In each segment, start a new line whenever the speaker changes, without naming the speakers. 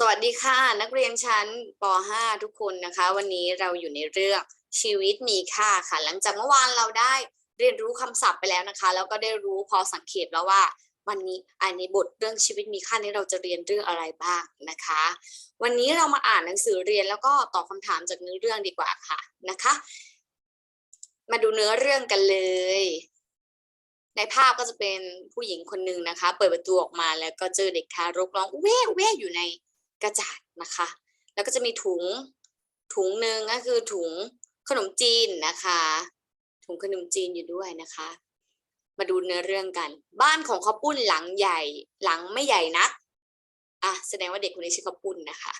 สวัสดีค่ะ นักเรียนชั้นป .5 ทุกคนนะคะ วันนี้เราอยู่ในเรื่องชีวิตมีค่าค่ะ หลังจากเมื่อวานเราได้เรียนรู้คำศัพท์ไปแล้วนะคะ แล้วก็ได้รู้พอสังเกตแล้วว่า วันนี้อันในบทเรื่องชีวิตมีค่านี้เราจะเรียนเรื่องอะไรบ้างนะคะ วันนี้เรามาอ่านหนังสือเรียนแล้วก็ตอบคำถามจากเนื้อเรื่องดีกว่าค่ะนะคะ มาดูเนื้อเรื่องกันเลยในภาพก็จะเป็นผู้หญิงคนหนึ่งนะคะ เปิดประตูออกมาแล้วก็เจอเด็กทารกร้องเว่เว่อยู่ใน กระจาดนะคะ แล้วก็จะมีถุงถุงหนึ่งก็คือถุงขนมจีนนะคะ ถุงขนมจีนอยู่ด้วยนะคะ มาดูเนื้อเรื่องกัน บ้านของข้าวปุ้นหลังใหญ่ หลังไม่ใหญ่นักอะแสดงว่าเด็กคนนี้ชื่อข้าวปุ้นนะคะ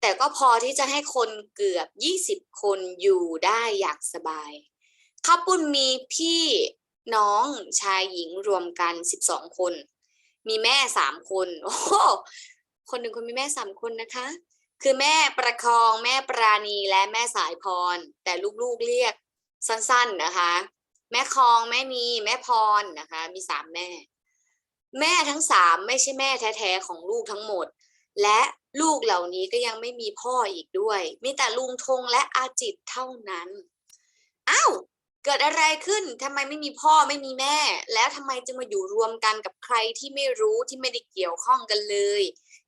แต่ก็พอที่จะให้คนเกือบยี่สิบคนอยู่ได้อย่างสบายข้าวปุ้นมีพี่น้องชายหญิงรวมกันสิบสองคน มีแม่สามคน โอ้ คนหนึ่งคนมีแม่สามคนนะคะ คือแม่ประคองแม่ปราณีและแม่สายพร แต่ลูกๆเรียกสั้นๆนะคะ แม่คองแม่นีแม่พรนะคะ มีสามแม่ แม่ทั้งสามไม่ใช่แม่แท้ๆของลูกทั้งหมด และลูกเหล่านี้ก็ยังไม่มีพ่ออีกด้วย มีแต่ลุงธงและอาจิตเท่านั้นอ้าวเกิดอะไรขึ้นทำไมไม่มีพ่อไม่มีแม่ แล้วทำไมจึงมาอยู่รวมกันกับใครที่ไม่รู้ที่ไม่ได้เกี่ยวข้องกันเลย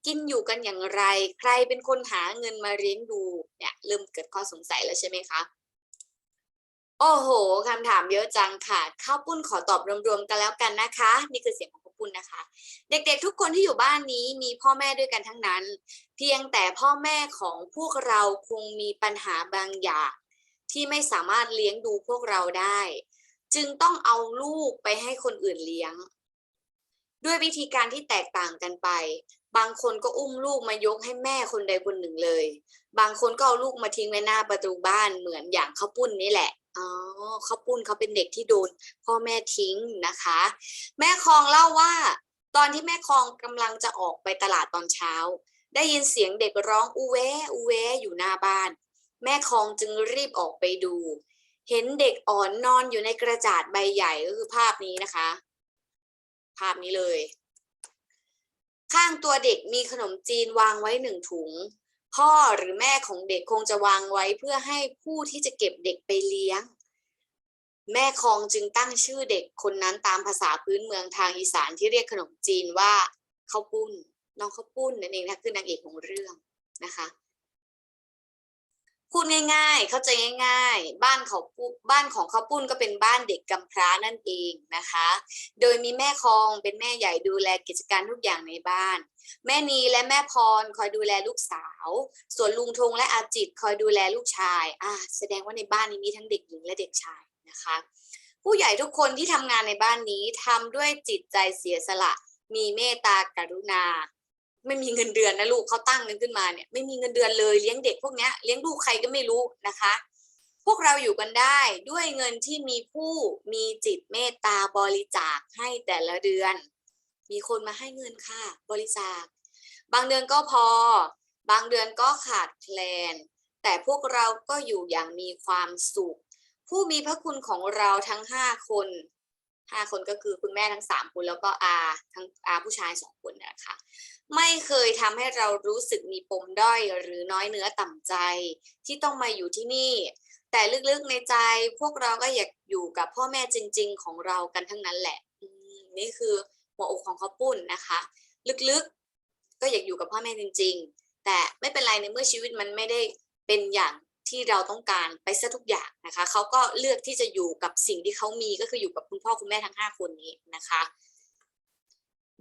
กินอยู่กันอย่างไร ใครเป็นคนหาเงินมาเลี้ยงดูเนี่ยเริ่มเกิดข้อสงสัยแล้วใช่ไหมคะโอ้โหคำถามเยอะจังค่ะ ข้าวปุ้นขอตอบรวมๆกันแล้วกันนะคะ นี่คือเสียงของข้าวปุ้นนะคะ เด็กๆทุกคนที่อยู่บ้านนี้มีพ่อแม่ด้วยกันทั้งนั้น เพียงแต่พ่อแม่ของพวกเราคงมีปัญหาบางอย่าง ที่ไม่สามารถเลี้ยงดูพวกเราได้ จึงต้องเอาลูกไปให้คนอื่นเลี้ยง ด้วยวิธีการที่แตกต่างกันไป บางคนก็อุ้มลูกมายกให้แม่คนใดคนหนึ่งเลย บางคนก็เอาลูกมาทิ้งไว้หน้าประตูบ้านเหมือนอย่างข้าวปุ้นนี่แหละอ๋อข้าวปุ้นเขาเป็นเด็กที่โดนพ่อแม่ทิ้งนะคะ แม่คองเล่าว่า ตอนที่แม่คองกำลังจะออกไปตลาดตอนเช้า ได้ยินเสียงเด็กร้องอูแวอูแวอยู่หน้าบ้าน แม่คองจึงรีบออกไปดู เห็นเด็กอ่อนนอนอยู่ในกระจาดใบใหญ่ก็คือภาพนี้นะคะ ภาพนี้เลย ข้างตัวเด็กมีขนมจีนวางไว้หนึ่งถุง พ่อหรือแม่ของเด็กคงจะวางไว้เพื่อให้ผู้ที่จะเก็บเด็กไปเลี้ยง แม่คองจึงตั้งชื่อเด็กคนนั้นตามภาษาพื้นเมืองทางอีสานที่เรียกขนมจีนว่าข้าวปุ้นน้องข้าวปุ้นนั่นเองนะคือนางเอกของเรื่องนะคะ พูดง่ายๆ เข้าใจง่าย ๆ บ้านเขาบ้านของเขาปุ้นก็เป็นบ้านเด็กกำพร้านั่นเองนะคะ โดยมีแม่คองเป็นแม่ใหญ่ดูแลกิจการทุกอย่างในบ้าน แม่นีและแม่พรคอยดูแลลูกสาว ส่วนลุงธงและอาจิตคอยดูแลลูกชายอ่าแสดงว่าในบ้านนี้มีทั้งเด็กหญิงและเด็กชายนะคะ ผู้ใหญ่ทุกคนที่ทำงานในบ้านนี้ทำด้วยจิตใจเสียสละ มีเมตตากรุณา ไม่มีเงินเดือนนะลูกเขาตั้งเงินขึ้นมาเนี่ยไม่มีเงินเดือนเลยเลี้ยงเด็กพวกนี้เลี้ยงลูกใครก็ไม่รู้นะคะ พวกเราอยู่กันได้ด้วยเงินที่มีผู้มีจิตเมตตาบริจาคให้แต่ละเดือน มีคนมาให้เงินค่ะ บริจาค บางเดือนก็พอ บางเดือนก็ขาดแคลน แต่พวกเราก็อยู่อย่างมีความสุข ผู้มีพระคุณของเราทั้งห้าคน ห้าคนก็คือคุณแม่ทั้งสามคนแล้วก็อาทั้งอาผู้ชายสองคนนะคะไม่เคยทำให้เรารู้สึกมีปมด้อยหรือน้อยเนื้อต่ำใจ ที่ต้องมาอยู่ที่นี่ แต่ลึกๆในใจพวกเราก็อยากอยู่กับพ่อแม่จริง ๆ ของเรากันทั้งนั้นแหละนี่คือหัวอกของข้าปุ้นนะคะ ลึกๆก็อยากอยู่กับพ่อแม่จริง ๆ แต่ไม่เป็นไรในเมื่อชีวิตมันไม่ได้เป็นอย่าง ที่เราต้องการไปซะทุกอย่างนะคะเขาก็เลือกที่จะอยู่กับสิ่งที่เขามีก็คืออยู่กับคุณพ่อคุณแม่ทั้งห้าคนนี้นะคะ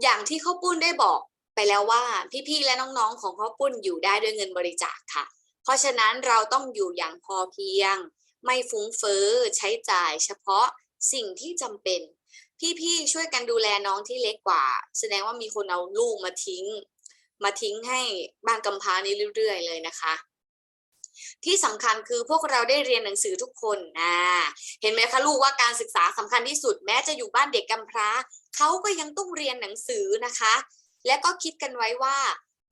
อย่างที่ข้าวปุ้นได้บอกไปแล้วว่า พี่ๆและน้องๆ ของข้าวปุ้นอยู่ได้ด้วยเงินบริจาคค่ะ เพราะฉะนั้นเราต้องอยู่อย่างพอเพียง ไม่ฟุ้งเฟ้อใช้จ่าย เฉพาะสิ่งที่จำเป็น พี่ๆช่วยกันดูแลน้องที่เล็กกว่า แสดงว่ามีคนเอาลูกมาทิ้ง มาทิ้งให้บ้านกำพร้านี้เรื่อยๆเลยนะคะ ที่สำคัญคือพวกเราได้เรียนหนังสือทุกคนนะเห็นไหมคะลูกว่าการศึกษาสำคัญที่สุดแม้จะอยู่บ้านเด็กกำพร้าเขาก็ยังต้องเรียนหนังสือนะคะ และก็คิดกันไว้ว่า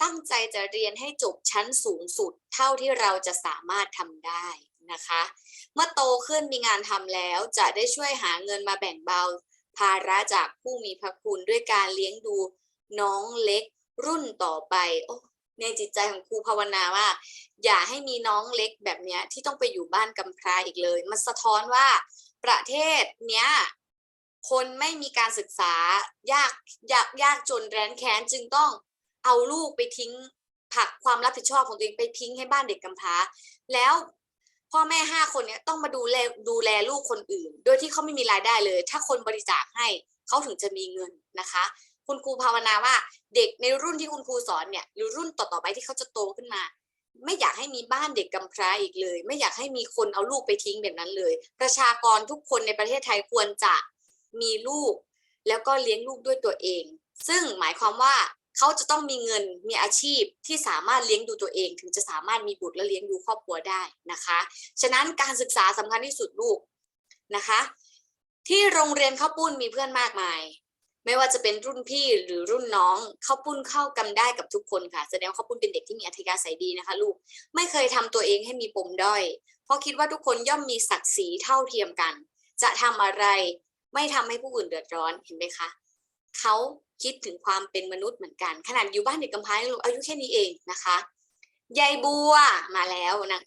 ตั้งใจจะเรียนให้จบชั้นสูงสุด เท่าที่เราจะสามารถทำได้นะคะ เมื่อโตขึ้นมีงานทำแล้วจะได้ช่วยหาเงินมาแบ่งเบา ภาระจากผู้มีพระคุณด้วยการเลี้ยงดูน้องเล็กรุ่นต่อไป โอ้ ในจิตใจของครูภาวนาว่า อย่าให้มีน้องเล็กแบบเนี้ยที่ต้องไปอยู่บ้านกำพร้าอีกเลย มันสะท้อนว่าประเทศเนี้ยคนไม่มีการศึกษายากยากยากจนแร้นแค้นจึงต้องเอาลูกไปทิ้งผักความรับผิดชอบของตัวเองไปทิ้งให้บ้านเด็กกำพร้า แล้วพ่อแม่ห้าคนเนี้ยต้องมาดูแลดูแลลูกคนอื่น โดยที่เขาไม่มีรายได้เลย ถ้าคนบริจาคให้เขาถึงจะมีเงินนะคะ คุณครูภาวนาว่าเด็กในรุ่นที่คุณครูสอนเนี่ยหรือรุ่นต่อๆไปที่เขาจะโตขึ้นมา ไม่อยากให้มีบ้านเด็กกำพร้าอีกเลย ไม่อยากให้มีคนเอาลูกไปทิ้งแบบนั้นเลย ประชากรทุกคนในประเทศไทยควรจะมีลูก แล้วก็เลี้ยงลูกด้วยตัวเอง ซึ่งหมายความว่าเขาจะต้องมีเงินมีอาชีพที่สามารถเลี้ยงดูตัวเอง ถึงจะสามารถมีบุตรและเลี้ยงดูครอบครัวได้นะคะ ฉะนั้นการศึกษาสำคัญที่สุดลูกนะคะ ที่โรงเรียนข้าวปุ้นมีเพื่อนมากมาย ไม่ว่าจะเป็นรุ่นพี่หรือรุ่นน้องข้าวปุ้นเข้ากันได้กับทุกคนค่ะ แสดงว่าข้าวปุ้นเป็นเด็กที่มีอัธยาศัยดีนะคะ ลูกไม่เคยทำตัวเองให้มีปมด้อย เพราะคิดว่าทุกคนย่อมมีศักดิ์ศรีเท่าเทียมกัน จะทำอะไรไม่ทำให้ผู้อื่นเดือดร้อนเห็นไหมคะเขาคิดถึงความเป็นมนุษย์เหมือนกัน ขนาดอยู่บ้านเด็กกำพร้าลูกอายุแค่นี้เองนะคะยายบัวมาแล้วนะ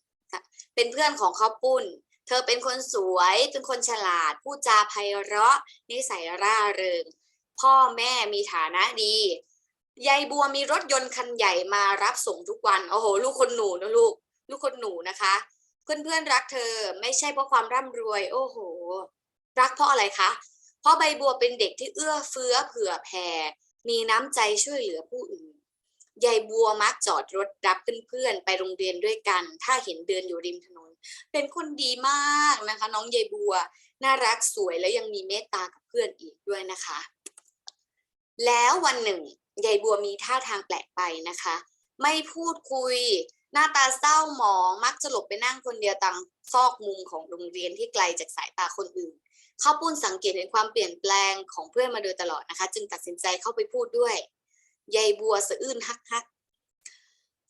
เป็นเพื่อนของข้าวปุ้นเธอเป็นคนสวย เป็นคนฉลาด พูดจาไพเราะ นิสัยร่าเริง พ่อแม่มีฐานะดียายบัวมีรถยนต์คันใหญ่มารับส่งทุกวันโอ้โห ลูกคนหนูนะลูก ลูกคนหนูนะคะ เพื่อนๆรักเธอไม่ใช่เพราะความร่ำรวย โอ้โห รักเพราะอะไรคะเพราะใบบัวเป็นเด็กที่เอื้อเฟื้อเผื่อแผ่มีน้ำใจช่วยเหลือผู้อื่นยายบัวมักจอดรถรับเพื่อนๆไปโรงเรียนด้วยกัน ถ้าเห็นเดินอยู่ริมถนน เป็นคนดีมากนะคะ น้องยายบัว น่ารักสวยและยังมีเมตตากับเพื่อนอีกด้วยนะคะ แล้ววันหนึ่งยายบัวมีท่าทางแปลกไปนะคะ ไม่พูดคุย หน้าตาเศร้าหมองมักจะหลบไปนั่งคนเดียวตามซอกมุมของโรงเรียนที่ไกลจากสายตาคนอื่นข้าวปุ้นสังเกตเห็นความเปลี่ยนแปลงของเพื่อนมาโดยตลอดนะคะ จึงตัดสินใจเข้าไปพูดด้วยยายบัวสะอื้นฮักฮัก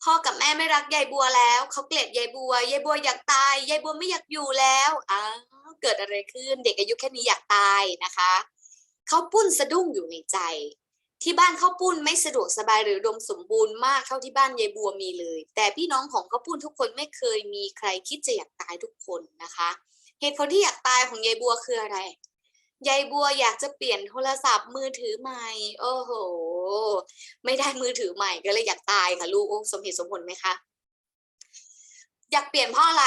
พ่อกับแม่ไม่รักยายบัวแล้วเขาเกลียดยายบัวยายบัวอยากตายยายบัวไม่อยากอยู่แล้วอ้าวเกิดอะไรขึ้น เด็กอายุแค่นี้อยากตายนะคะ ข้าวปุ้นสะดุ้งอยู่ในใจ ที่บ้านข้าวปุ้นไม่สะดวกสบายหรือดมสมบูรณ์มากเท่าที่บ้านยายบัวมีเลย แต่พี่น้องของข้าวปุ้นทุกคนไม่เคยมีใครคิดจะอยากตายทุกคนนะคะ เหตุผลที่อยากตายของยายบัวคืออะไรยายบัวอยากจะเปลี่ยนโทรศัพท์มือถือใหม่ โอ้โห ไม่ได้มือถือใหม่ก็เลยอยากตายค่ะลูกสมเหตุสมผลไหมคะ อยากเปลี่ยนเพราะอะไร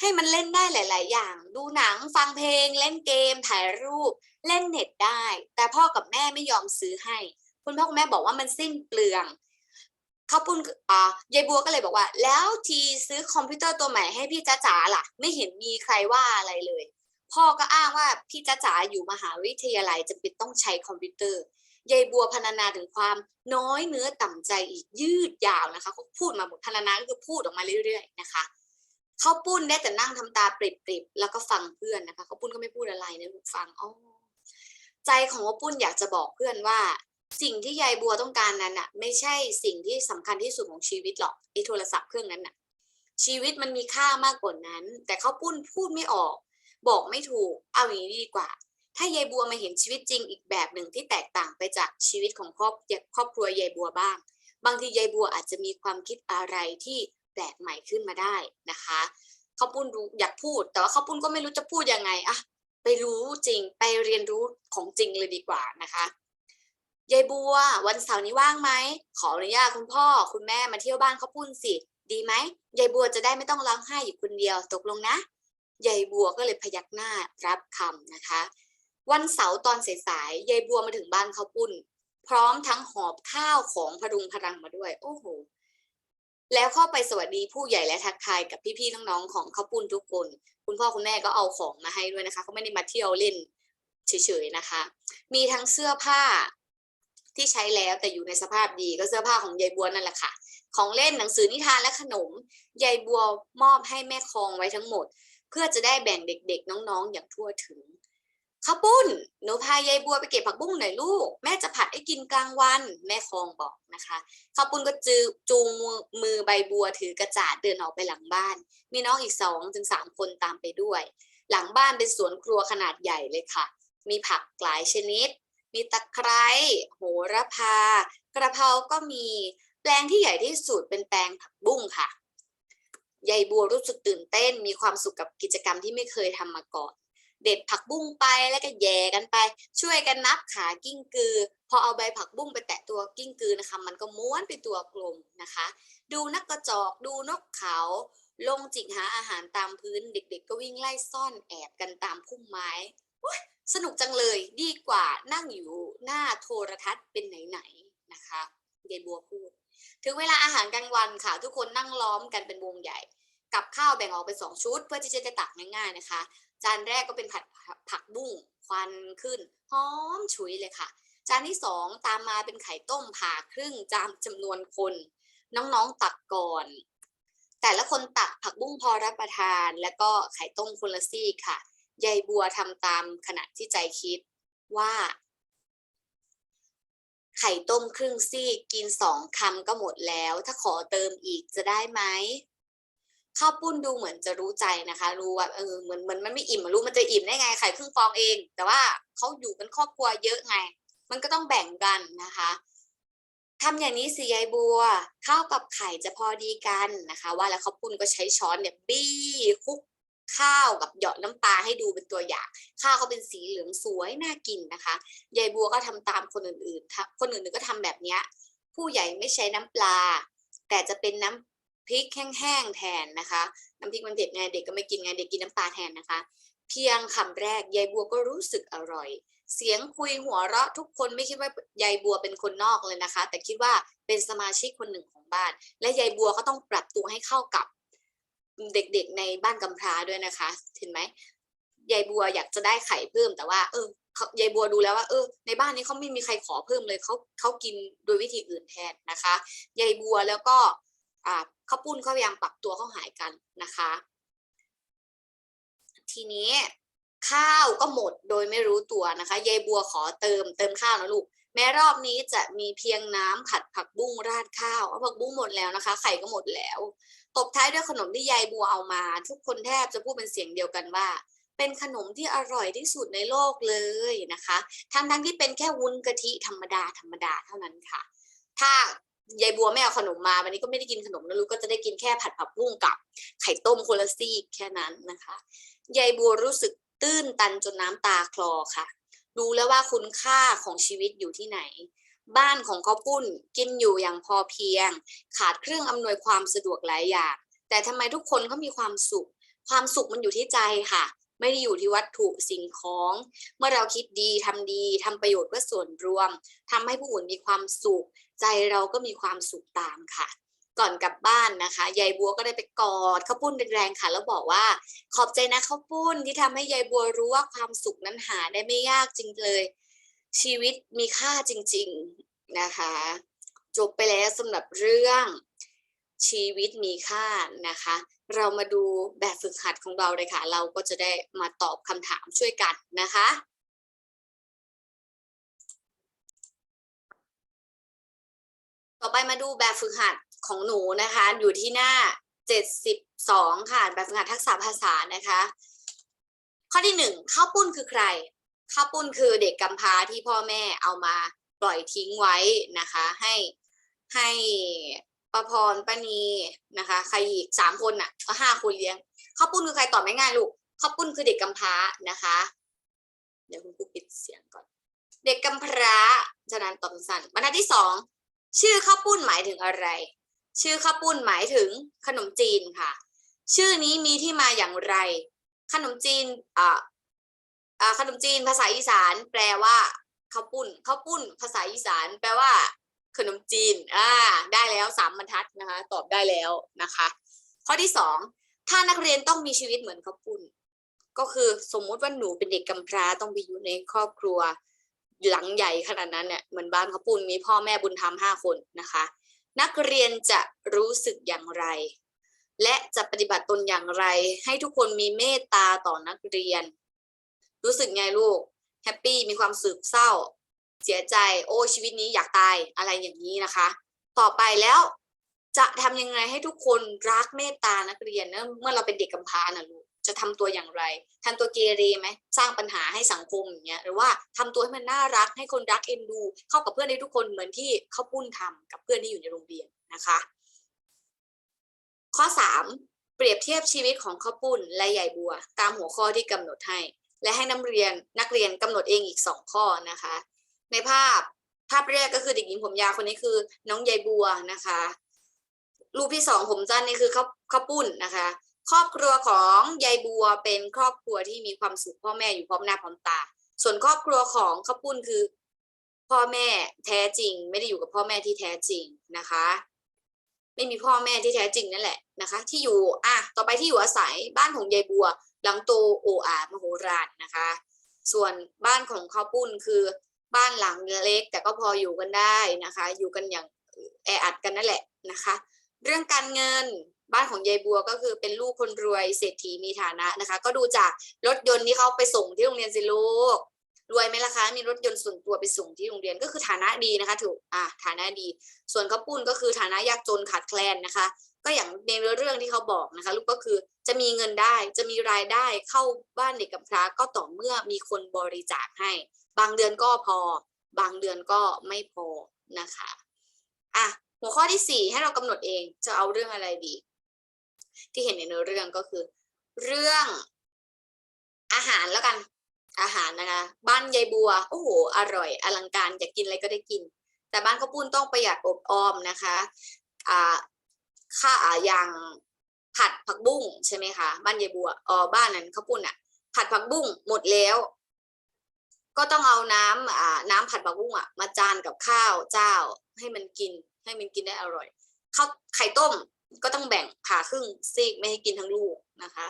ให้มันเล่นได้หลาย ๆ อย่าง ดูหนังฟังเพลงเล่นเกมถ่ายรูป เล่นเน็ตได้ แต่พ่อกับแม่ไม่ยอมซื้อให้ คุณพ่อคุณแม่บอกว่ามันสิ้นเปลืองข้าวปุ้นอ่ายายบัวก็เลยบอกว่า แล้วทีซื้อคอมพิวเตอร์ตัวใหม่ให้พี่จ้าจ๋าล่ะ ไม่เห็นมีใครว่าอะไรเลย พ่อก็อ้างว่าพี่จ้าจ๋าอยู่มหาวิทยาลัยจำเป็นต้องใช้คอมพิวเตอร์ยายบัวพรรณนาถึงความน้อยเนื้อต่ำใจอีกยืดยาวนะคะเขาพูดมาหมดพรรณนาก็คือพูดออกมาเรื่อยๆนะคะเขาปุ้นได้แต่นั่งทำตาปริบๆแล้วก็ฟังเพื่อนนะคะเขาปุ้นก็ไม่พูดอะไรนะลูฟังอ๋อ ใจของข้าปุ้นอยากจะบอกเพื่อนว่า สิ่งที่ยายบัวต้องการนั้นน่ะ ไม่ใช่สิ่งที่สำคัญที่สุดของชีวิตหรอกไอ้โทรศัพท์เครื่องนั้นน่ะ ชีวิตมันมีค่ามากกว่านั้น แต่เขาปุ้นพูดไม่ออก บอกไม่ถูก เอาอย่างนี้ดีกว่า ถ้ายายบัวมาเห็นชีวิตจริงอีกแบบหนึ่งที่แตกต่างไปจากชีวิตของครอบครอบครัวยายบัวบ้าง บางทียายบัวอาจจะมีความคิดอะไรที่แปลกใหม่ขึ้นมาได้นะคะข้าปุ้นรู้อยากพูด แต่ว่าข้าปุ้นก็ไม่รู้จะพูดยังไงอะ ไปรู้จริงไปเรียนรู้ของจริงเลยดีกว่านะคะยายบัว วันเสาร์นี้ว่างไหมขออนุญาตคุณพ่อ คุณแม่มาเที่ยวบ้านเขาปุ้นสิ ดีไหมยายบัวจะได้ไม่ต้องร้องไห้อยู่คนเดียวตกลงนะยายบัวก็เลยพยักหน้ารับคำนะคะ วันเสาร์ตอนสายๆยายบัวมาถึงบ้านเขาปุ้นพร้อมทั้งหอบข้าวของพรุงพรังมาด้วย โอ้โห แล้วเข้าไปสวัสดีผู้ใหญ่และทักทายกับพี่ๆน้องๆของข้าวปุ้นทุกคน คุณพ่อคุณแม่ก็เอาของมาให้ด้วยนะคะเขาไม่ได้มาเที่ยวเล่นเฉยๆนะคะ มีทั้งเสื้อผ้าที่ใช้แล้วแต่อยู่ในสภาพดีก็เสื้อผ้าของยายบัวนั่นแหละค่ะ ของเล่นหนังสือนิทานและขนมยายบัวมอบให้แม่คองไว้ทั้งหมด เพื่อจะได้แบ่งเด็กๆ น้องๆ อย่างทั่วถึง ข้าวปุ้นหนูพายายบัวไปเก็บผักบุ้งหน่อยลูก แม่จะผัดให้กินกลางวัน แม่คองบอกนะคะข้าวปุ้นก็จือจูงมือใบบัวถือกระจาดเดินออกไปหลังบ้าน มีน้องอีกสองถึงสามคนตามไปด้วย หลังบ้านเป็นสวนครัวขนาดใหญ่เลยค่ะ มีผักหลายชนิด มีตะไคร้โหระพา กระเพราก็มีแปลงที่ใหญ่ที่สุดเป็นแปลงผักบุ้งค่ะยายบัวรู้สึกตื่นเต้นมีความสุขกับกิจกรรมที่ไม่เคยทำมาก่อน เด็ดผักบุ้งไปแล้วก็แย่กันไป ช่วยกันนับขากิ้งกือ พอเอาใบผักบุ้งไปแตะตัวกิ้งกือนะคะ มันก็ม้วนไปตัวกลมนะคะ ดูนักกระจอกดูนกเขาลงจิกหาอาหารตามพื้นเด็ก ๆ ก็วิ่งไล่ซ่อนแอบกันตามพุ่มไม้สนุกจังเลยดีกว่านั่งอยู่หน้าโทรทัศน์เป็นไหนๆนะคะยายบัวพูด ถึงเวลาอาหารกลางวันค่ะ ทุกคนนั่งล้อมกันเป็นวงใหญ่ กับข้าวแบ่งออกเป็นสองชุด เพื่อที่จะได้ตักง่ายๆนะคะ จานแรกก็เป็นผัดผักบุ้งควันขึ้นหอมฉุยเลยค่ะ จานที่สองตามมาเป็นไข่ต้มผ่าครึ่งจามจำนวนคน น้องๆตักก่อน แต่ละคนตักผักบุ้งพอรับประทาน แล้วก็ไข่ต้มคนละซี่ค่ะยายบัวทำตามขณะที่ใจคิดว่า ไข่ต้มครึ่งซี่กินสองคำก็หมดแล้ว ถ้าขอเติมอีกจะได้ไหม ข้าวปุ้นดูเหมือนจะรู้ใจนะคะ รู้ว่าเออเหมือนเหมือนมันไม่อิ่มอะรู้มันจะอิ่มได้ไงไข่ครึ่งฟองเอง แต่ว่าเขาอยู่เป็นครอบครัวเยอะไง มันก็ต้องแบ่งกันนะคะทำอย่างนี้สิยายบัวข้าวกับไข่จะพอดีกันนะคะ ว่าแล้วข้าวปุ้นก็ใช้ช้อนเนี่ยบี้คลุกข้าวกับเหยาะน้ำปลาให้ดูเป็นตัวอย่าง ข้าวก็เป็นสีเหลืองสวยน่ากินนะคะยายบัวก็ทำตามคนอื่นๆคนอื่นๆก็ทำแบบเนี้ยผู้ใหญ่ไม่ใช้น้ำปลา แต่จะเป็นน้ำ พริกแห้งๆแทนนะคะน้ำพริกมันเผ็ดไงเด็กก็ไม่กินไงเด็กกินน้ำปลาแทนนะคะ เพียงคำแรกยายบัวก็รู้สึกอร่อย เสียงคุยหัวเราะทุกคนไม่คิดว่ายายบัวเป็นคนนอกเลยนะคะ แต่คิดว่าเป็นสมาชิกคนหนึ่งของบ้าน และยายบัวก็ต้องปรับตัวให้เข้ากับเด็กๆในบ้านกำพร้าด้วยนะคะ เห็นไหมยายบัวอยากจะได้ไข่เพิ่มแต่ว่า เออยายบัวดูแล้วว่าเออในบ้านนี้เขาไม่มีใครขอเพิ่มเลยเขาเขากินโดยวิธีอื่นแทนนะคะยายบัวแล้วก็ อ่าข้าวปุ้นเขาพยายามปรับตัวเข้าหายกันนะคะ ทีนี้ข้าวก็หมดโดยไม่รู้ตัวนะคะยายบัวขอเติมเติมข้าวนะลูกแม้รอบนี้จะมีเพียงน้ำผัดผักบุ้งราดข้าวเอาผักบุ้งหมดแล้วนะคะ ไข่ก็หมดแล้ว ตบท้ายด้วยขนมที่ยายบัวเอามา ทุกคนแทบจะพูดเป็นเสียงเดียวกันว่า เป็นขนมที่อร่อยที่สุดในโลกเลยนะคะทั้งทั้งที่เป็นแค่วุ้นกะทิธรรมดาธรรมดาเท่านั้นค่ะ ถ้า ยายบัวไม่เอาขนมมาวันนี้ก็ไม่ได้กินขนมนะลูกก็จะได้กินแค่ผัดผักบุ้งกับไข่ต้มคนละซี่แค่นั้นนะคะยายบัวรู้สึกตื้นตันจนน้ำตาคลอค่ะ รู้แล้วว่าคุณค่าของชีวิตอยู่ที่ไหน บ้านของข้าวปุ้นกินอยู่อย่างพอเพียง ขาดเครื่องอำนวยความสะดวกหลายอย่างแต่ทำไมทุกคนเขามีความสุข ความสุขมันอยู่ที่ใจค่ะ ไม่ได้อยู่ที่วัตถุสิ่งของ เมื่อเราคิดดีทำดีทำประโยชน์เพื่อส่วนรวมทำให้ผู้อื่นมีความสุข ใจเราก็มีความสุขตามค่ะ ก่อนกลับบ้านนะคะยายบัวก็ได้ไปกอดข้าวปุ้นแรงๆค่ะ แล้วบอกว่าขอบใจนะข้าวปุ้นที่ทำให้ยายบัวรู้ว่าความสุขนั้นหาได้ไม่ยากจริงเลย ชีวิตมีค่าจริง ๆนะคะ จบไปแล้วสำหรับเรื่องชีวิตมีค่านะคะ เรามาดูแบบฝึกหัดของเราเลยค่ะ เราก็จะได้มาตอบคำถามช่วยกันนะคะ ต่อไปมาดูแบบฝึกหัดของหนูนะคะ อยู่ที่หน้า 72 ค่ะ แบบฝึกหัดทักษะภาษานะคะ ข้อที่หนึ่งข้าวปุ้นคือใคร ข้าวปุ้นคือเด็กกำพร้าที่พ่อแม่เอามาปล่อยทิ้งไว้นะคะ ให้ให้ ประพรป้านีนะคะ ใครอีกสามคนน่ะก็ห้าคนเลี้ยงข้าวปุ้นคือใครตอบไม่ง่ายลูกข้าวปุ้นคือเด็กกำพร้านะคะ เดี๋ยวคุณครูปิดเสียงก่อน เด็กกำพร้าฉะนั้นตอบสั้นบรรทัดที่สองชื่อข้าวปุ้นหมายถึงอะไร ชื่อข้าวปุ้นหมายถึงขนมจีนค่ะ ชื่อนี้มีที่มาอย่างไร ขนมจีนอ่าอ่าขนมจีนภาษาอีสาน แปลว่าข้าวปุ้นข้าวปุ้น ภาษาอีสาน แปลว่า ขนมจีนอ่าได้แล้วสามบรรทัดนะคะตอบได้แล้วนะคะ ข้อที่สองถ้านักเรียนต้องมีชีวิตเหมือนข้าวปุ้น ก็คือสมมุติว่าหนูเป็นเด็กกำพร้าต้องไปอยู่ในครอบครัวหลังใหญ่ขนาดนั้นเนี่ยเหมือนบ้านข้าวปุ้นมีพ่อแม่บุญธรรมห้าคนนะคะ นักเรียนจะรู้สึกอย่างไร และจะปฏิบัติตนอย่างไร ให้ทุกคนมีเมตตาต่อนักเรียน รู้สึกไงลูกแฮปปี้มีความสึกเศร้า เสียใจโอ้ชีวิตนี้อยากตายอะไรอย่างนี้นะคะ ต่อไปแล้วจะทำยังไงให้ทุกคนรักเมตตานักเรียนเนอะเมื่อเราเป็นเด็กกำพร้านะลูกจะทำตัวอย่างไรทำตัวเกเรไหมสร้างปัญหาให้สังคมอย่างเงี้ยหรือว่าทำตัวให้มันน่ารักให้คนรักเอ็นดู เข้ากับเพื่อนได้ทุกคนเหมือนที่เขาปุ้นทำกับเพื่อนที่อยู่ในโรงเรียนนะคะ ข้อ 3 เปรียบเทียบชีวิตของข้าวปุ้นและใหญ่บัว ตามหัวข้อที่กำหนดให้ และให้นักเรียนนักเรียนกำหนดเองอีกสองข้อนะคะ ในภาพภาพแรกก็คือเด็กหญิงผมยาวคนนี้คือ น้องใยบัวนะคะ รูปที่สองผมสั้นนี่คือข้าวข้าวปุ้นนะคะ ครอบครัวของยายบัวเป็นครอบครัวที่มีความสุขพ่อแม่อยู่พร้อมหน้าพร้อมตา ส่วนครอบครัวของข้าวปุ้นคือ พ่อแม่แท้จริง ไม่ได้อยู่กับพ่อแม่ที่แท้จริงนะคะ ไม่มีพ่อแม่ที่แท้จริงนั่นแหละนะคะ ที่อยู่อะต่อไปที่อยู่อาศัยบ้านของยายบัวหลังโตโออา มโหฬารนะคะ ส่วนบ้านของข้าวปุ้นคือ บ้านหลังเล็ก แต่ก็พออยู่กันได้นะคะ อยู่กันอย่างแออัดกันนั่นแหละนะคะ เรื่องการเงินบ้านของยายบัวก็คือเป็นลูกคนรวยเศรษฐีมีฐานะนะคะ ก็ดูจากรถยนต์ที่เขาไปส่งที่โรงเรียนสิลูกรวยไหมล่ะคะมีรถยนต์ส่วนตัวไปส่งที่โรงเรียนก็คือฐานะดีนะคะถูกอะฐานะดี ส่วนข้าปุ้นก็คือฐานะยากจนขาดแคลนนะคะ ก็อย่างในเรื่องที่เขาบอกนะคะ ลูกก็คือจะมีเงินได้จะมีรายได้เข้าบ้านเด็กกำพร้าก็ต่อเมื่อมีคนบริจาคให้ บางเดือนก็พอ บางเดือนก็ไม่พอนะคะอะหัวข้อที่สี่ให้เรากำหนดเองจะเอาเรื่องอะไรดี ที่เห็นในเนื้อเรื่องก็คือ เรื่องอาหารแล้วกันอาหารนะคะ บ้านยายบัวโอ้โหอร่อย อลังการอยากกินอะไรก็ได้กิน แต่บ้านข้าวปุ้นต้องประหยัดอบออมนะคะอ่าค่าออย่างผัดผักบุ้งใช่ไหมคะบ้านยายบัวอ๋อบ้านนั้นข้าวปุ้นอะผัดผักบุ้งหมดแล้ว ก็ต้องเอาน้ำอ่าน้ำผัดผักบุ้งอะมาจานกับข้าวเจ้าให้มันกิน ให้มันกินได้อร่อยข้าวไข่ต้มก็ต้องแบ่งผ่าครึ่งซีกไม่ให้กินทั้งลูกนะคะ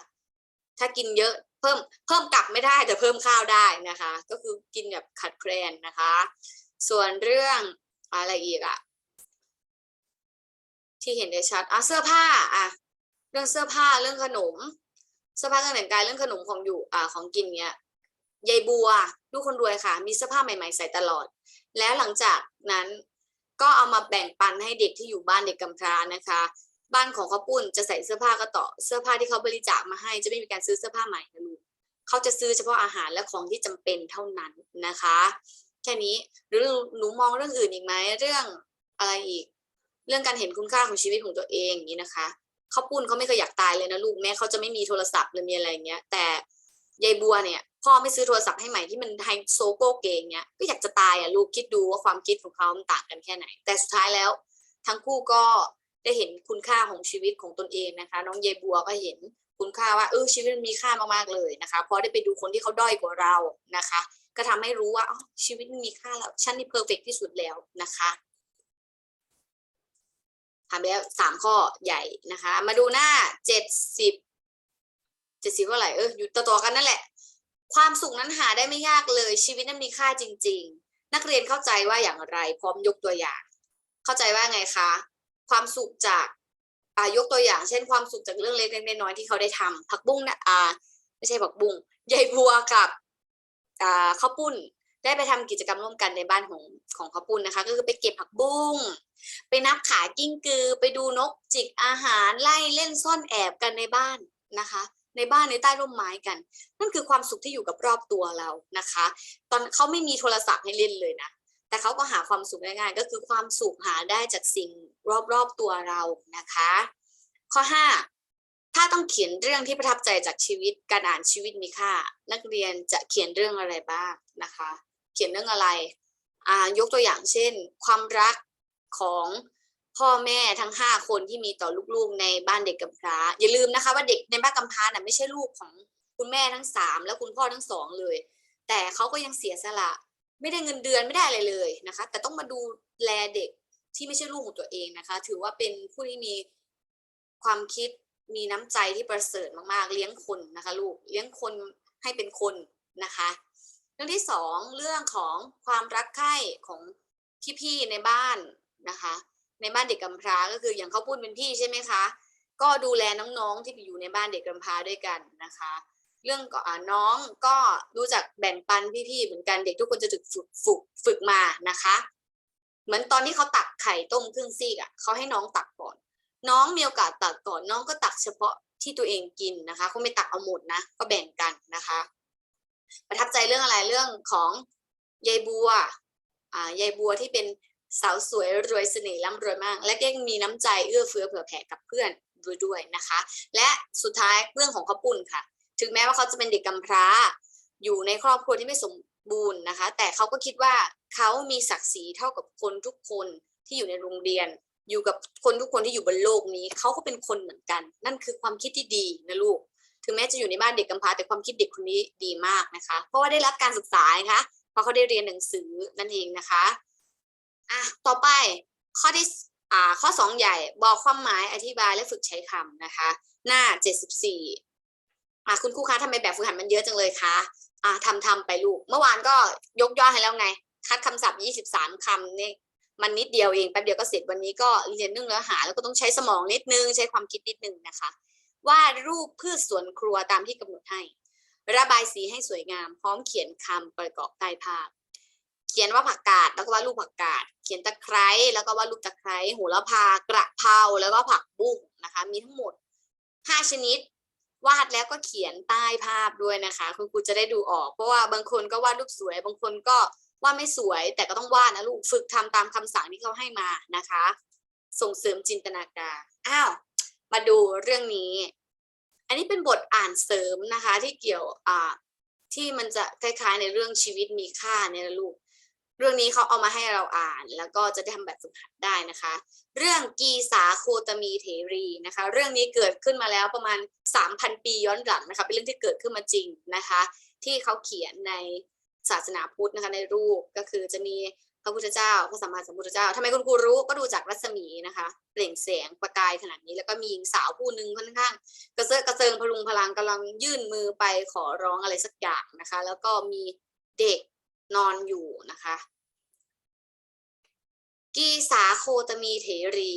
ถ้ากินเยอะเพิ่มเพิ่มกลับไม่ได้แต่เพิ่มข้าวได้นะคะ ก็คือกินแบบขัดแคลนนะคะ ส่วนเรื่องอะไรอีกอะที่เห็นได้ชัดอะเสื้อผ้าอะเรื่องเสื้อผ้าเรื่องขนมเสื้อผ้าเครื่องแต่งกายเรื่องขนมของอยู่อ่าของกินเนี้ย ยายบัวลูกคนรวยค่ะ มีเสื้อผ้าใหม่ ๆ ใส่ตลอด แล้วหลังจากนั้นก็เอามาแบ่งปันให้เด็กที่อยู่บ้านเด็กกำพร้านะคะ บ้านของเขาปุ้นจะใส่เสื้อผ้าก็ต่อเสื้อผ้าที่เขาบริจาคมาให้ จะไม่มีการซื้อเสื้อผ้าใหม่นะลูกเขาจะซื้อเฉพาะอาหารและของที่จำเป็นเท่านั้นนะคะ แค่นี้หรือหนูมองเรื่องอื่นอีกไหมเรื่องอะไรอีก เรื่องการเห็นคุณค่าของชีวิตของตัวเองอย่างนี้นะคะเขาปุ้นเขาไม่เคยอยากตายเลยนะลูกแม้เขาจะไม่มีโทรศัพท์หรือมีอะไรอย่างเงี้ย แต่ยายบัวเนี่ย พ่อไม่ซื้อโทรศัพท์ให้ใหม่ที่มันไฮโซโก้เกงเนี้ยก็อยากจะตายอะลูกคิดดูว่าความคิดของเขามันต่างกันแค่ไหน แต่สุดท้ายแล้ว ทั้งคู่ก็ได้เห็นคุณค่าของชีวิตของตนเองนะคะ น้องยายบัวก็เห็นคุณค่าว่าเออชีวิตมันมีค่ามากๆเลยนะคะพราะได้ไปดูคนที่เขาด้อยกว่าเรานะคะ ก็ทำให้รู้ว่าอ๋อชีวิตมีค่าแล้วฉันนี่เพอร์เฟกที่สุดแล้วนะคะทำไปแล้วสามข้อใหญ่นะคะ มาดูหน้าเจ็ดสิบเจ็ดสิบเท่าไหร่เอออยู่ต่อๆกันนั่นแหละ ความสุขนั้นหาได้ไม่ยากเลย ชีวิตนั้นมีค่าจริง ๆ นักเรียนเข้าใจว่าอย่างไร พร้อมยกตัวอย่าง เข้าใจว่าไงคะ ความสุขจากอ่ายกตัวอย่าง เช่น ความสุขจากเรื่องเล็กๆน้อยๆที่เขาได้ทำผักบุ้งนะอ่าไม่ใช่ผักบุ้งยายบัวกับอ่าข้าวปุ้นได้ไปทำกิจกรรมร่วมกันในบ้านของของข้าวปุ้นนะคะ ก็คือไปเก็บผักบุ้งไปนับขากิ้งกือ ไปดูนกจิกอาหารไล่เล่นซ่อนแอบกันในบ้านนะคะ ในบ้านในใต้ร่มไม้กัน นั่นคือความสุขที่อยู่กับรอบตัวเรานะคะ ตอนเขาไม่มีโทรศัพท์ให้เล่นเลยนะแต่เขาก็หาความสุขได้ง่ายก็คือความสุขหาได้จากสิ่งรอบๆตัวเรานะคะ ข้อ 5 ถ้าต้องเขียนเรื่องที่ประทับใจจากชีวิตการอ่านชีวิตมีค่า นักเรียนจะเขียนเรื่องอะไรบ้างนะคะ เขียนเรื่องอะไรอ่ายกตัวอย่างเช่น ความรักของ พ่อแม่ทั้งห้าคนที่มีต่อลูกๆ ในบ้านเด็กกำพร้า อย่าลืมนะคะ ว่าเด็กในบ้านกำพร้าน่ะไม่ใช่ลูกของคุณแม่ทั้งสามและคุณพ่อทั้งสองเลย แต่เขาก็ยังเสียสละ ไม่ได้เงินเดือนไม่ได้อะไรเลยนะคะ แต่ต้องมาดูแลเด็กที่ไม่ใช่ลูกของตัวเองนะคะ ถือว่าเป็นผู้ที่มีความคิดมีน้ำใจที่ประเสริฐมากๆ เลี้ยงคนนะคะ ลูกเลี้ยงคนให้เป็นคนนะคะ เรื่องที่สองเรื่องของความรักใคร่ของพี่ๆในบ้านนะคะ ในบ้านเด็กกำพร้าก็คืออย่างเขาพูดเป็นพี่ใช่ไหมคะ ก็ดูแลน้องๆที่ไปอยู่ในบ้านเด็กกำพร้าด้วยกันนะคะ เรื่องก็น้องก็รู้จักแบ่งปันพี่ๆเหมือนกันเด็กทุกคนจะถูกฝึกฝึกฝึกมานะคะ เหมือนตอนที่เขาตักไข่ต้มครึ่งซีกอะเขาให้น้องตักก่อน น้องมีโอกาสตักก่อนน้องก็ตักเฉพาะที่ตัวเองกินนะคะเขาไม่ตักเอาหมดนะ ก็แบ่งกันนะคะ ประทับใจเรื่องอะไรเรื่องของยายบัว อ่ายายบัวที่เป็น สาวสวยรวยเสน่ห์ร่ำรวยมาก และก็ยังมีน้ำใจเอื้อเฟื้อเผื่อแผ่กับเพื่อนด้วยด้วยนะคะ และสุดท้ายเรื่องของข้าวปุ้นค่ะ ถึงแม้ว่าเขาจะเป็นเด็กกำพร้า อยู่ในครอบครัวที่ไม่สมบูรณ์นะคะ แต่เขาก็คิดว่าเขามีศักดิ์ศรีเท่ากับคนทุกคนที่อยู่ในโรงเรียน อยู่กับคนทุกคนที่อยู่บนโลกนี้เขาก็เป็นคนเหมือนกัน นั่นคือความคิดที่ดีนะลูกถึงแม้จะอยู่ในบ้านเด็กกำพร้าแต่ความคิดเด็กคนนี้ดีมากนะคะ เพราะว่าได้รับการศึกษานะคะเพราะเขาได้เรียนหนังสือนั่นเองนะคะ อะต่อไปข้อที่อ่าข้อสองใหญ่บอกความหมายอธิบายและฝึกใช้คำนะคะ หน้าเจ็ดสิบสี่อะคุณครูคะทำไมแบบฝึกหัดมันเยอะจังเลยคะอะทำทำไปลูก เมื่อวานก็ยกย่อให้แล้วไง คัดคำศัพท์ยี่สิบสามคำนี่มันนิดเดียวเองแป๊บเดียวก็เสร็จวันนี้ก็เรียนเรื่องเนื้อหา แล้วก็ต้องใช้สมองนิดนึง ใช้ความคิดนิดนึงนะคะวาดรูปพืชสวนครัวตามที่กำหนดให้ ระบายสีให้สวยงาม พร้อมเขียนคำประกอบใต้ภาพ เขียนว่าผักกาดแล้วก็วาดรูปผักกาด เขียนตะไคร้แล้วก็วาดรูปตะไคร้โหระพากระเพราแล้วก็ผักบุ้งนะคะ มีทั้งหมดห้าชนิด วาดแล้วก็เขียนใต้ภาพด้วยนะคะ คุณครูจะได้ดูออก เพราะว่าบางคนก็วาดรูปสวย บางคนก็วาดไม่สวย แต่ก็ต้องวาดนะลูกฝึกทำตามคำสั่งที่เขาให้มานะคะ ส่งเสริมจินตนาการอ้าวมาดูเรื่องนี้ อันนี้เป็นบทอ่านเสริมนะคะ ที่เกี่ยวอ่าที่มันจะคล้ายๆในเรื่องชีวิตมีค่าเนี่ยลูก เรื่องนี้เขาเอามาให้เราอ่าน แล้วก็จะได้ทำแบบฝึกหัดได้นะคะ เรื่องกีสาโคตมีเถรีนะคะ เรื่องนี้เกิดขึ้นมาแล้วประมาณ 3,000 ปีย้อนหลังนะคะ เป็นเรื่องที่เกิดขึ้นมาจริงนะคะ ที่เขาเขียนในศาสนาพุทธนะคะในรูปก็คือจะมีพระพุทธเจ้าพระสัมมาสัมพุทธเจ้าทำไมคุณครูรู้ก็ดูจากรัศมีนะคะ เปล่งแสงประกายขนาดนี้ แล้วก็มีหญิงสาวผู้หนึ่งค่อนข้าง กระเซาะกระเซิงพลุงพลังกำลังยื่นมือไปขอร้องอะไรสักอย่างนะคะ แล้วก็มีเด็ก นอนอยู่นะคะ กีสาโคตมีเถรี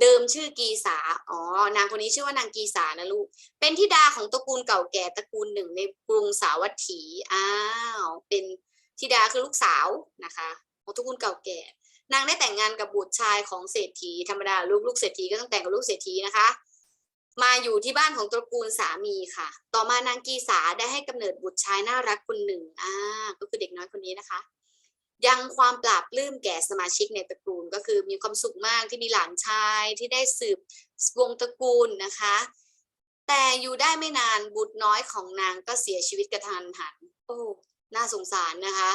เดิมชื่อกีสา อ๋อ นางคนนี้ชื่อว่านางกีสานะลูก เป็นธิดาของตระกูลเก่าแก่ตระกูลหนึ่งในกรุงสาวัตถี อ้าว เป็นธิดาคือลูกสาวนะคะของตระกูลเก่าแก่ นางได้แต่งงานกับบุตรชายของเศรษฐีธรรมดาลูกลูกเศรษฐีก็ต้องแต่งกับลูกเศรษฐีนะคะ มาอยู่ที่บ้านของตระกูลสามีค่ะ ต่อมานางกีสาได้ให้กำเนิดบุตรชายน่ารักคนหนึ่งอ่าก็คือเด็กน้อยคนนี้นะคะ ยังความปราบปลื้มแก่สมาชิกในตระกูลก็คือมีความสุขมากที่มีหลานชายที่ได้สืบวงตระกูลนะคะ แต่อยู่ได้ไม่นานบุตรน้อยของนางก็เสียชีวิตกระทันหัน โอ้น่าสงสารนะคะ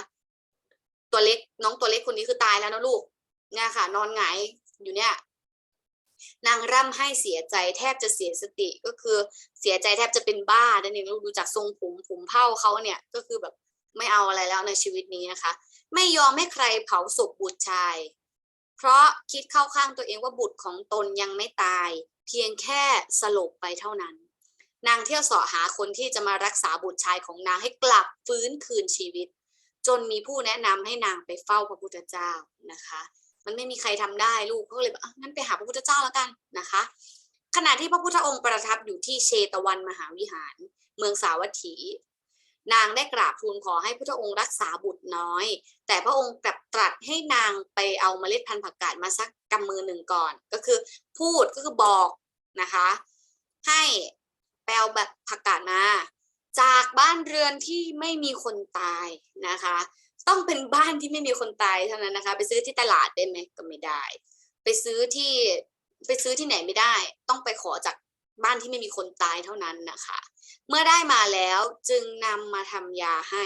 ตัวเล็กน้องตัวเล็กคนนี้คือตายแล้วนะลูกเนี่ยค่ะ นอนหงายอยู่เนี่ย นางร่ำให้เสียใจแทบจะเสียสติก็คือเสียใจแทบจะเป็นบ้านั่นเองลูกดูจากทรงผมผมเผ้าเขาเนี่ยก็คือแบบไม่เอาอะไรแล้วในชีวิตนี้นะคะ ไม่ยอมให้ใครเผาศพบุตรชาย เพราะคิดเข้าข้างตัวเองว่าบุตรของตนยังไม่ตาย เพียงแค่สลบไปเท่านั้น นางเที่ยวเสาะหาคนที่จะมารักษาบุตรชายของนางให้กลับฟื้นคืนชีวิต จนมีผู้แนะนำให้นางไปเฝ้าพระพุทธเจ้านะคะ มันไม่มีใครทำได้ลูกก็เลยบอกงั้นไปหาพระพุทธเจ้าแล้วกันนะคะ ขณะที่พระพุทธองค์ประทับอยู่ที่เชตวันมหาวิหาร เมืองสาวัตถี นางได้กราบทูลขอให้พระองค์รักษาบุตรน้อย แต่พระองค์กลับตรัสให้นางไปเอาเมล็ดพันธุ์ผักกาดมาสักกำมือหนึ่งก่อน ก็คือพูดก็คือบอกนะคะ ให้ไปเอาแบบผักกาดมาจากบ้านเรือนที่ไม่มีคนตายนะคะ ต้องเป็นบ้านที่ไม่มีคนตายเท่านั้นนะคะ ไปซื้อที่ตลาดได้ไหมก็ไม่ได้ ไปซื้อที่ไปซื้อที่ไหนไม่ได้ ต้องไปขอจากบ้านที่ไม่มีคนตายเท่านั้นนะคะ เมื่อได้มาแล้วจึงนำมาทำยาให้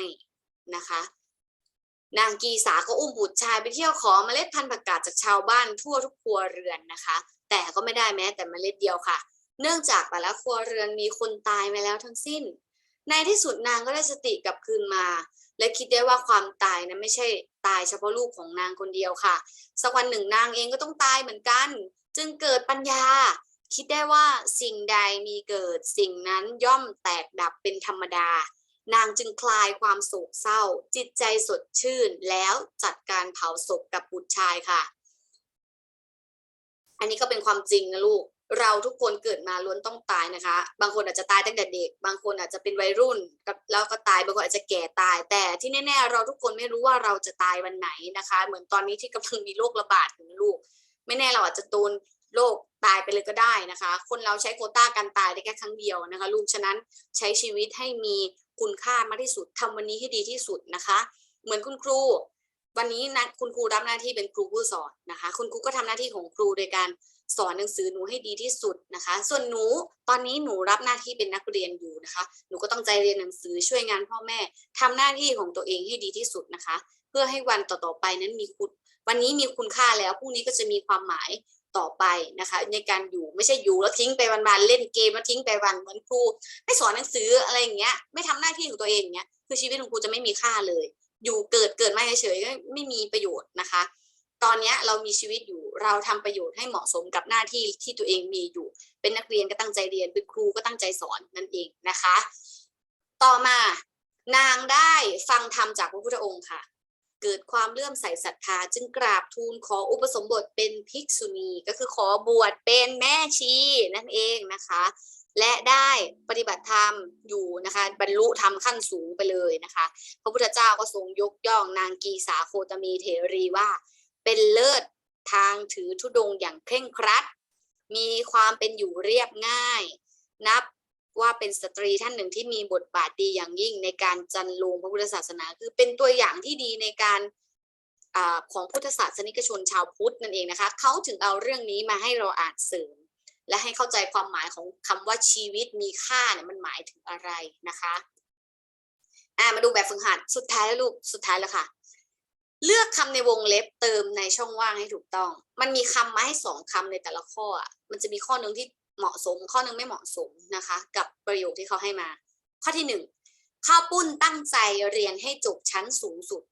นะคะ นางกีสาก็อุ้มบุตรชายไปเที่ยวขอเมล็ดพันธุ์ผักกาดจากชาวบ้านทั่วทุกครัวเรือนนะคะ แต่ก็ไม่ได้แม้แต่เมล็ดเดียวค่ะ เนื่องจากแต่ละครัวเรือนมีคนตายมาแล้วทั้งสิ้น ในที่สุดนางก็ได้สติกลับคืนมา และคิดได้ว่าความตายนั้นไม่ใช่ตายเฉพาะลูกของนางคนเดียวค่ะ สักวันหนึ่งนางเองก็ต้องตายเหมือนกัน จึงเกิดปัญญา คิดได้ว่าสิ่งใดมีเกิด สิ่งนั้นย่อมแตกดับเป็นธรรมดา นางจึงคลายความโศกเศร้า จิตใจสดชื่นแล้วจัดการเผาศพกับบุตรชายค่ะ อันนี้ก็เป็นความจริงนะลูก เราทุกคนเกิดมาล้วนต้องตายนะคะ บางคนอาจจะตายตั้งแต่เด็ก บางคนอาจจะเป็นวัยรุ่นแล้วก็ตาย บางคนอาจจะแก่ตาย แต่ที่แน่ๆ เราทุกคนไม่รู้ว่าเราจะตายวันไหนนะคะ เหมือนตอนนี้ที่กำลังมีโรคระบาดอยู่ลูก ไม่แน่เราอาจจะโดนโรคตายไปเลยก็ได้นะคะ คนเราใช้โคต้าการตายได้แค่ครั้งเดียวนะคะ ลูก ฉะนั้นใช้ชีวิตให้มีคุณค่ามากที่สุดทำวันนี้ให้ดีที่สุดนะคะ เหมือนคุณครู วันนี้นะคุณครูรับหน้าที่เป็นครูผู้สอนนะคะ คุณครูก็ทำหน้าที่ของครูโดยการ สอนหนังสือหนูให้ดีที่สุดนะคะ ส่วนหนูตอนนี้หนูรับหน้าที่เป็นนักเรียนอยู่นะคะ หนูก็ต้องใจเรียนหนังสือช่วยงานพ่อแม่ทำหน้าที่ของตัวเองให้ดีที่สุดนะคะ เพื่อให้วันต่อๆไปนั้นมีคุณวันนี้มีคุณค่าแล้วพรุ่งนี้ก็จะมีความหมายต่อไปนะคะ ในการอยู่ไม่ใช่อยู่แล้วทิ้งไปวันๆเล่นเกมแล้วทิ้งไปวันเหมือนครูไม่สอนหนังสืออะไรอย่างเงี้ยไม่ทำหน้าที่ของตัวเองเงี้ยคือชีวิตของครูจะไม่มีค่าเลย อยู่เกิดเกิดมาเฉยๆก็ไม่มีประโยชน์นะคะ ตอนนี้เรามีชีวิตอยู่เราทำประโยชน์ให้เหมาะสมกับหน้าที่ที่ตัวเองมีอยู่ เป็นนักเรียนก็ตั้งใจเรียนเป็นครูก็ตั้งใจสอนนั่นเองนะคะ ต่อมานางได้ฟังธรรมจากพระพุทธองค์ค่ะ เกิดความเลื่อมใสศรัทธา จึงกราบทูลขออุปสมบทเป็นภิกษุณีก็คือขอบวชเป็นแม่ชีนั่นเองนะคะ และได้ปฏิบัติธรรมอยู่นะคะ บรรลุธรรมขั้นสูงไปเลยนะคะ พระพุทธเจ้าก็ทรงยกย่องนางกีสาโคตมีเถรีว่า เป็นเลิศทางถือธุดงอย่างเคร่งครัด มีความเป็นอยู่เรียบง่าย นับว่าเป็นสตรีท่านหนึ่งที่มีบทบาทดีอย่างยิ่งในการจันลงพระพุทธศาสนา คือเป็นตัวอย่างที่ดีในการอของพุทธศาสนิกชนชาวพุทธนั่นเองนะคะเขาถึงเอาเรื่องนี้มาให้เราอ่านเสริม และให้เข้าใจความหมายของคำว่าชีวิตมีค่าเนี่ยมันหมายถึงอะไรนะคะอ่ามาดูแบบฝึกหัดสุดท้ายแล้วลูกสุดท้ายแล้วค่ะ เลือกคำในวงเล็บเติมในช่องว่างให้ถูกต้อง มันมีคำมาให้สองคำในแต่ละข้ออะมันจะมีข้อหนึ่งที่เหมาะสม ข้อหนึ่งไม่เหมาะสมนะคะ กับประโยคที่เขาให้มา ข้อที่หนึ่งข้าวปุ้นตั้งใจเรียนให้จบชั้นสูงสุด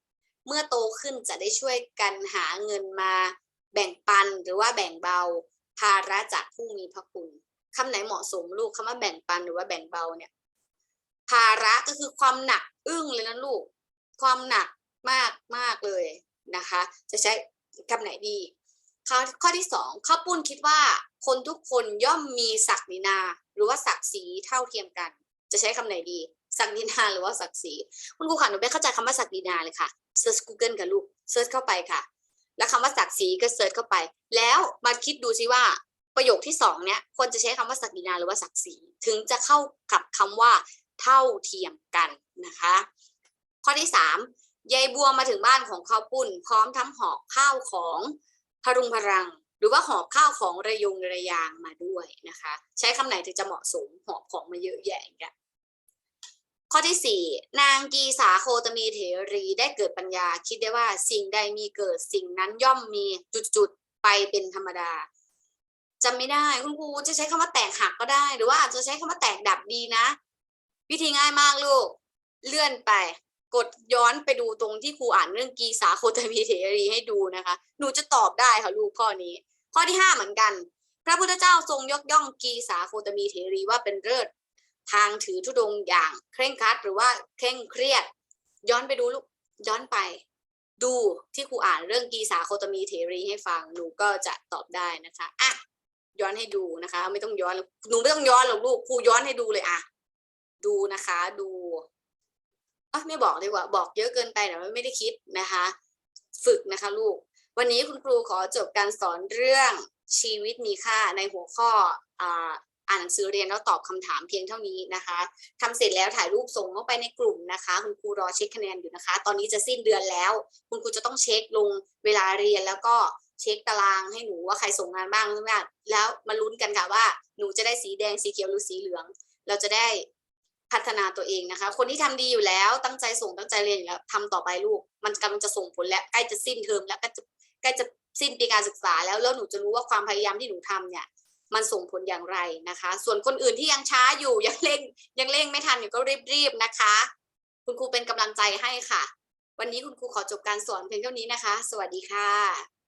เมื่อโตขึ้นจะได้ช่วยกันหาเงินมาแบ่งปันหรือว่าแบ่งเบาภาระจากผู้มีพระคุณคำไหนเหมาะสมลูกคำว่าแบ่งปันหรือว่าแบ่งเบาเนี่ย ภาระก็คือความหนักอึ้งเลยนะลูก ความหนัก มากมากเลยนะคะ จะใช้คำไหนดีข้อข้อที่สองข้าวปุ้นคิดว่าคนทุกคนย่อมมีศักดินา หรือว่าศักดิ์ศรีเท่าเทียมกัน จะใช้คำไหนดีศักดินาหรือว่าศักดิ์ศรีคุณครูค่ะหนูไม่เข้าใจคำว่าศักดินาเลยค่ะเซิร์ช Google กับลูกเซิร์ชเข้าไปค่ะ แล้วคำว่าศักดิ์ศรีก็เซิร์ชเข้าไป แล้วมาคิดดูซิว่าประโยคที่สองเนี้ยควรจะใช้คำว่าศักดินาหรือว่าศักดิ์ศรีถึงจะเข้ากับคำว่าเท่าเทียมกันนะคะ ข้อที่สาม ยายบัวมาถึงบ้านของข้าวปุ้น พร้อมทั้งหอบข้าวของพรุงพรัง หรือว่าหอบข้าวของระยงระยางมาด้วยนะคะ ใช้คำไหนถึงจะเหมาะสมหอบของมาเยอะแยะอย่างเงี้ยข้อที่สี่นางกีสาโคตมีเถรีได้เกิดปัญญาคิดได้ว่าสิ่งใดมีเกิดสิ่งนั้นย่อมมีจุดๆไปเป็นธรรมดาจำไม่ได้คุณครูจะใช้คำว่าแตกหักก็ได้ หรือว่าอาจจะใช้คำว่าแตกดับดีนะ วิธีง่ายมากลูก เลื่อนไป กดย้อนไปดูตรงที่ครูอ่านเรื่องกีสาโคตมีเถรีให้ดูนะคะ หนูจะตอบได้ค่ะลูกข้อนี้ ข้อที่ห้าเหมือนกัน พระพุทธเจ้าทรงยกย่องกีสาโคตมีเถรีว่าเป็นเลิศทางถือธุดงอย่างเคร่งครัดหรือว่าเคร่งเครียด ย้อนไปดูลูกย้อนไป ดูที่ครูอ่านเรื่องกีสาโคตมีเถรีให้ฟังหนูก็จะตอบได้นะคะอะย้อนให้ดูนะคะ ไม่ต้องย้อนหรอกหนูไม่ต้องย้อนหรอกลูกครูย้อนให้ดูเลยอะดูนะคะ ดู อะไม่บอกดีกว่าบอกเยอะเกินไปเดี๋ยวไม่ได้คิดนะคะ ฝึกนะคะลูก วันนี้คุณครูขอจบการสอนเรื่องชีวิตมีค่าในหัวข้ออ่านหนังสือเรียนแล้วตอบคำถามเพียงเท่านี้นะคะทำเสร็จแล้วถ่ายรูปส่งเข้าไปในกลุ่มนะคะ คุณครูรอเช็คคะแนนอยู่นะคะ ตอนนี้จะสิ้นเดือนแล้ว คุณครูจะต้องเช็คลงเวลาเรียนแล้วก็เช็คตารางให้หนูว่าใครส่งงานบ้างหรือไม่แล้วมาลุ้นกันค่ะว่าหนูจะได้สีแดงสีเขียวหรือสีเหลือง เราจะได้ พัฒนาตัวเองนะคะ คนที่ทำดีอยู่แล้วตั้งใจส่งตั้งใจเรียนอยู่แล้วทำต่อไปลูก มันกำลังจะส่งผลแล้วใกล้จะสิ้นเทอมแล้วใกล้จะใกล้จะสิ้นปีการศึกษาแล้วแล้วหนูจะรู้ว่าความพยายามที่หนูทำเนี่ย มันส่งผลอย่างไรนะคะ ส่วนคนอื่นที่ยังช้าอยู่ยังเร่งยังเร่งไม่ทันอยู่ก็รีบๆนะคะ คุณครูเป็นกำลังใจให้ค่ะ วันนี้คุณครูขอจบการสอนเพียงเท่านี้นะคะ สวัสดีค่ะ